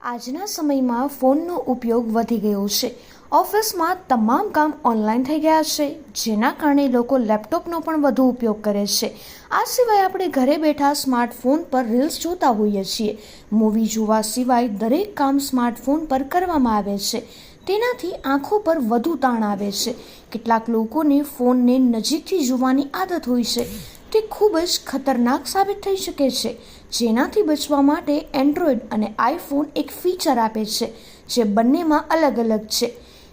આજના સમયમાં ફોનનો ઉપયોગ વધી ગયો છે. ઓફિસમાં તમામ કામ ઓનલાઈન થઈ ગયા છે, જેના કારણે લોકો લેપટોપનો પણ વધુ ઉપયોગ કરે છે. આ સિવાય આપણે ઘરે બેઠા સ્માર્ટફોન પર રીલ્સ જોતા હોઈએ છીએ. મૂવી જોવા સિવાય દરેક કામ સ્માર્ટફોન પર કરવામાં આવે છે. તેનાથી આંખો પર વધુ તાણ આવે છે. કેટલાક લોકોને ફોનને નજીકથી જોવાની આદત હોય છે. ખૂબ જ ખતરનાક સાબિત થઈ શકે છે, જેનાથી બચવા માટે એન્ડ્રોઈડ અને આઈફોન એક ફીચર આપે છે, જે બંનેમાં અલગ અલગ છે.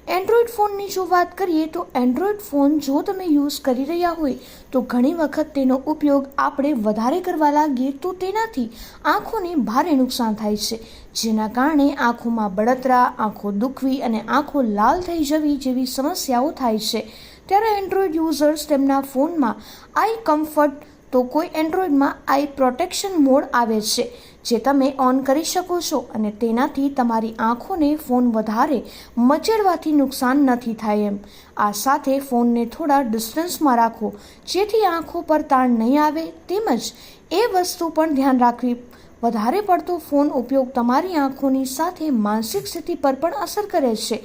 એન્ડ્રોઈડ ફોનની જો વાત કરીએ તો એન્ડ્રોઈડ ફોન જો તમે યુઝ કરી રહ્યા હોય, તો ઘણી વખત તેનો ઉપયોગ આપણે વધારે કરવા લાગીએ તો તેનાથી આંખોને ભારે નુકસાન થાય છે, જેના કારણે આંખોમાં બળતરા, આંખો દુખવી અને આંખો લાલ થઈ જવી જેવી સમસ્યાઓ થાય છે. ત્યારે એન્ડ્રોઈડ યુઝર્સ તેમના ફોનમાં આઈ કમ્ફર્ટ તો કોઈ એન્ડ્રોઈડમાં આઈ પ્રોટેક્શન મોડ આવે છે, જે તમે ઓન કરી શકો છો અને તેનાથી તમારી આંખોને ફોન વધારે મચેડવાથી નુકસાન નથી થાય એમ. આ સાથે ફોનને થોડા ડિસ્ટન્સમાં રાખો, જેથી આંખો પર તાણ નહીં આવે. તેમજ એ વસ્તુ પણ ધ્યાન રાખવી, વધારે પડતો ફોન ઉપયોગ તમારી આંખોની સાથે માનસિક સ્થિતિ પર પણ અસર કરે છે.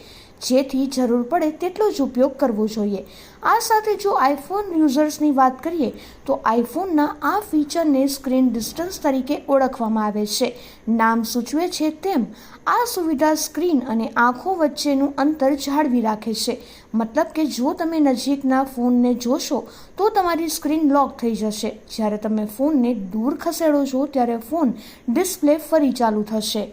જેથી જરૂર પડે તેટલો જ ઉપયોગ કરવો જોઈએ. આ સાથે જો આઈફોન યુઝર્સની વાત કરીએ, તો આઈફોનના આ ફીચરને સ્ક્રીન ડિસ્ટન્સ તરીકે ઓળખવામાં આવે છે. નામ સૂચવે છે તેમ, આ સુવિધા સ્ક્રીન અને આંખો વચ્ચેનું અંતર જાળવી રાખે છે. મતલબ કે જો તમે નજીકના ફોનને જોશો, તો તમારી સ્ક્રીન લોક થઈ જશે. જ્યારે તમે ફોનને દૂર ખસેડો છો, ત્યારે ફોન ડિસ્પ્લે ફરી ચાલુ થશે.